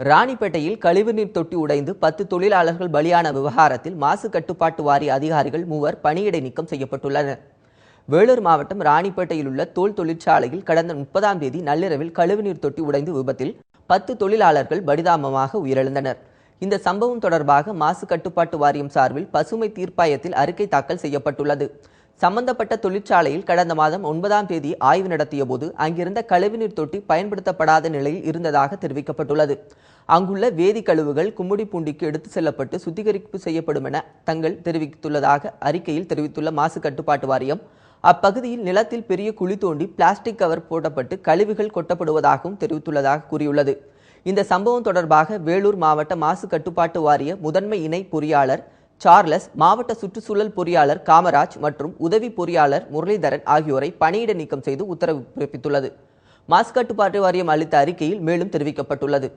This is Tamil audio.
ராணிப்பேட்டையில் கழிவுநீர் தொட்டி உடைந்து பத்து தொழிலாளர்கள் பலியான விவகாரத்தில் மாசு கட்டுப்பாட்டு வாரிய அதிகாரிகள் மூவர் பணியிடை நீக்கம் செய்யப்பட்டுள்ளனர். வேலூர் மாவட்டம் ராணிப்பேட்டையில் உள்ள தோல் தொழிற்சாலையில் கடந்த முப்பதாம் தேதி நள்ளிரவில் கழிவுநீர் தொட்டி உடைந்து விபத்தில் பத்து தொழிலாளர்கள் பரிதாபமாக உயிரிழந்தனர். இந்த சம்பவம் தொடர்பாக மாசு கட்டுப்பாட்டு வாரியம் சார்பில் பசுமை தீர்ப்பாயத்தில் அறிக்கை தாக்கல் செய்யப்பட்டுள்ளது. சம்பந்தப்பட்ட தொழிற்சாலையில் கடந்த மாதம் ஒன்பதாம் தேதி ஆய்வு நடத்திய போது அங்கிருந்த கழிவுநீர் தொட்டி பயன்படுத்தப்படாத நிலையில் இருந்ததாக தெரிவிக்கப்பட்டுள்ளது. அங்குள்ள வேதி கழிவுகள் கும்மிடிப்பூண்டிக்கு எடுத்து செல்லப்பட்டு சுத்திகரிப்பு செய்யப்படும் என தங்கள் தெரிவித்துள்ளதாக அறிக்கையில் தெரிவித்துள்ள மாசு கட்டுப்பாட்டு வாரியம் அப்பகுதியில் நிலத்தில் பெரிய குழி தோண்டி பிளாஸ்டிக் கவர் போடப்பட்டு கழிவுகள் கொட்டப்படுவதாகவும் தெரிவித்துள்ளதாக கூறியுள்ளது. இந்த சம்பவம் தொடர்பாக வேலூர் மாவட்ட மாசு கட்டுப்பாட்டு வாரிய முதன்மை இணை பொறியாளர் சார்லஸ் மாவட்ட சுற்றுச்சூழல் பொறியாளர் காமராஜ் மற்றும் உதவி பொறியாளர் முரளிதரன் ஆகியோரை பணியிட நீக்கம் செய்து உத்தரவு பிறப்பித்துள்ளது. மாசு கட்டுப்பாட்டு வாரியம் அளித்த அறிக்கையில் மேலும் தெரிவிக்கப்பட்டுள்ளது.